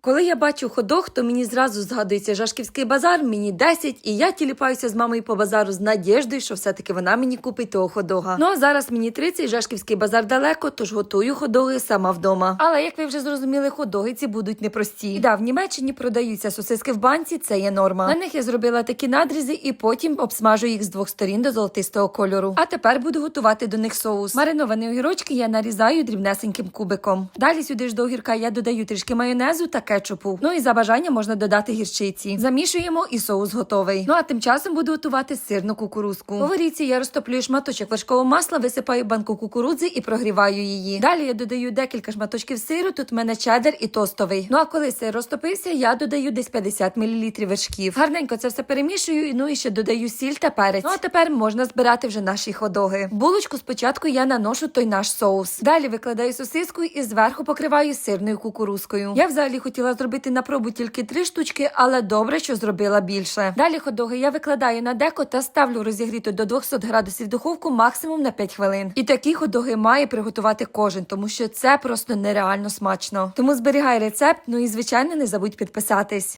Коли я бачу ходох, то мені зразу згадується Жашківський базар, мені 10, і я тіліпаюся з мамою по базару з надіждою, що все-таки вона мені купить того ходога. Ну а зараз мені 30, Жашківський базар далеко, тож готую ходоги сама вдома. Але як ви вже зрозуміли, ходоги ці будуть непрості. І да, в Німеччині продаються сосиски в банці, це є норма. На них я зробила такі надрізи і потім обсмажу їх з двох сторін до золотистого кольору. А тепер буду готувати до них соус. Мариновані огірочки я нарізаю дрібнесеньким кубиком. Далі сюди ж до огірка я додаю трішки майонезу та кетчупу. Ну і за бажання можна додати гірчиці. Замішуємо і соус готовий. Ну а тим часом буду готувати сирну кукурузку. У варіці я розтоплюю шматочок вершкового масла, висипаю банку кукурудзи і прогріваю її. Далі я додаю декілька шматочків сиру. Тут в мене чеддер і тостовий. Ну а коли сир розтопився, я додаю десь 50 мл вершків. Гарненько це все перемішую. Ну і ще додаю сіль та перець. Ну а тепер можна збирати вже наші ходоги. Булочку спочатку я наношу той наш соус. Далі викладаю сосиску і зверху покриваю сирною кукурузкою. Я взагалі хотіла зробити на пробу тільки три штучки, але добре, що зробила більше. Далі ходоги я викладаю на деко та ставлю розігріту до 200 градусів духовку максимум на 5 хвилин. І такі ходоги має приготувати кожен, тому що це просто нереально смачно. Тому зберігай рецепт, ну і звичайно не забудь підписатись.